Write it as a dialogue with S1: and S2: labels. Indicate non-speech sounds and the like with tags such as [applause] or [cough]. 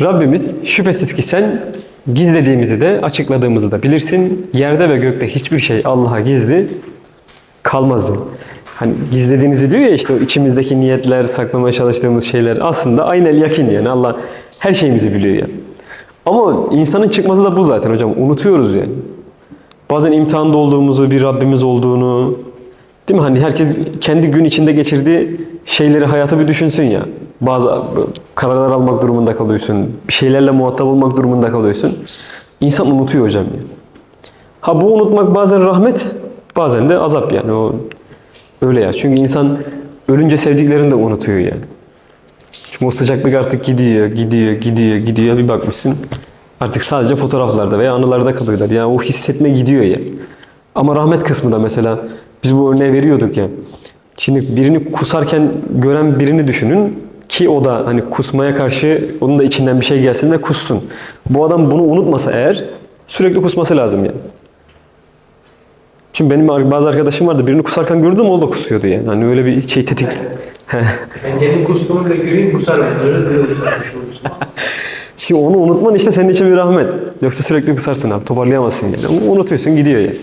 S1: Rabbimiz şüphesiz ki sen gizlediğimizi de açıkladığımızı da bilirsin. Yerde ve gökte hiçbir şey Allah'a gizli kalmaz. Hani gizlediğinizi diyor ya işte o içimizdeki niyetler, saklamaya çalıştığımız şeyler aslında aynel yakin yani Allah her şeyimizi biliyor yani. Ama insanın çıkması da bu zaten hocam. Unutuyoruz yani. Bazen imtihanda olduğumuzu, bir Rabbimiz olduğunu, değil mi? Hani herkes kendi gün içinde geçirdiği şeyleri, hayatı bir düşünsün ya. Bazı kararlar almak durumunda kalıyorsun. Bir şeylerle muhatap olmak durumunda kalıyorsun. İnsan unutuyor hocam ya. Ha bu unutmak bazen rahmet, bazen de azap yani. O öyle ya. Çünkü insan ölünce sevdiklerini de unutuyor yani. Çünkü o sıcaklık artık gidiyor, gidiyor, gidiyor, gidiyor. Bir bakmışsın artık sadece fotoğraflarda veya anılarda kalıyorlar. Yani o hissetme gidiyor ya. Ama rahmet kısmı da mesela biz bu örneği veriyorduk ya. Şimdi birini kusarken gören birini düşünün ki o da hani kusmaya karşı onun da içinden bir şey gelsin ve kussun. Bu adam bunu unutmasa eğer sürekli kusması lazım yani. Çünkü benim bazı arkadaşım vardı birini kusarken gördüm o da kusuyordu yani. Hani öyle bir şey tetik. [laughs]
S2: Ben kendim kustuğumu da göreyim kusarım. Öyle de.
S1: Şimdi [laughs] onu unutman işte senin için bir rahmet. Yoksa sürekli kusarsın abi toparlayamazsın yani. Unutuyorsun gidiyor yani.